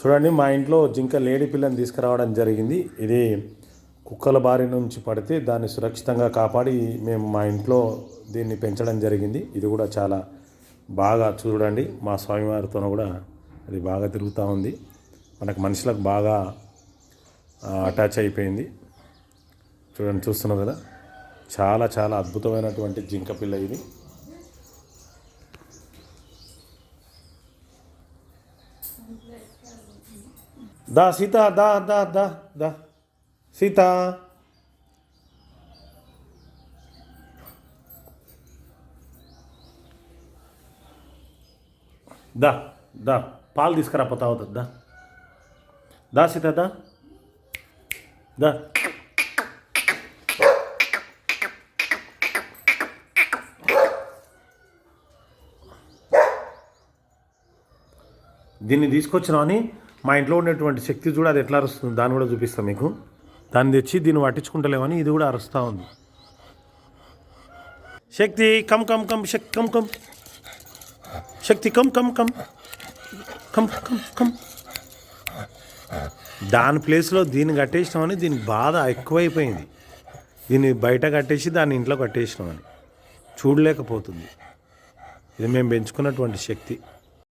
చూడండి మా ఇంట్లో జింక లేడీ పిల్లని తీసుకురావడం జరిగింది. ఇది కుక్కల బారి నుంచి పడితే దాన్ని సురక్షితంగా కాపాడి మేము మా ఇంట్లో దీన్ని పెంచడం జరిగింది. ఇది కూడా చాలా బాగా చూడండి మా స్వామివారితో కూడా అది బాగా తిరుగుతూ ఉంది. మనకు మనుషులకు బాగా అటాచ్ అయిపోయింది. చూడండి చూస్తున్నాం కదా? చాలా చాలా అద్భుతమైనటువంటి జింక పిల్ల ఇది. దా సీత దా దా దా దా. సీత. దా దా. పాలు తీసుకురా పోతా అవుతుంది. దా. దా సీత దా. దా. దీన్ని తీసుకొచ్చినామని మా ఇంట్లో ఉండేటువంటి శక్తి చూడ అది ఎట్లా అరుస్తుంది? దాన్ని కూడా చూపిస్తాం మీకు. దాన్ని తెచ్చి దీన్ని పట్టించుకుంటలేమని ఇది కూడా అరుస్తూ ఉంది. Shakti come come come Shakti come come. Shakti come come come. Come come come. దాని ప్లేస్లో దీన్ని కట్టేసినామని దీనికి బాధ ఎక్కువైపోయింది. దీన్ని బయట కట్టేసి దాన్ని ఇంట్లో కట్టేసినామని చూడలేకపోతుంది. ఇది మేము పెంచుకున్నటువంటి శక్తి.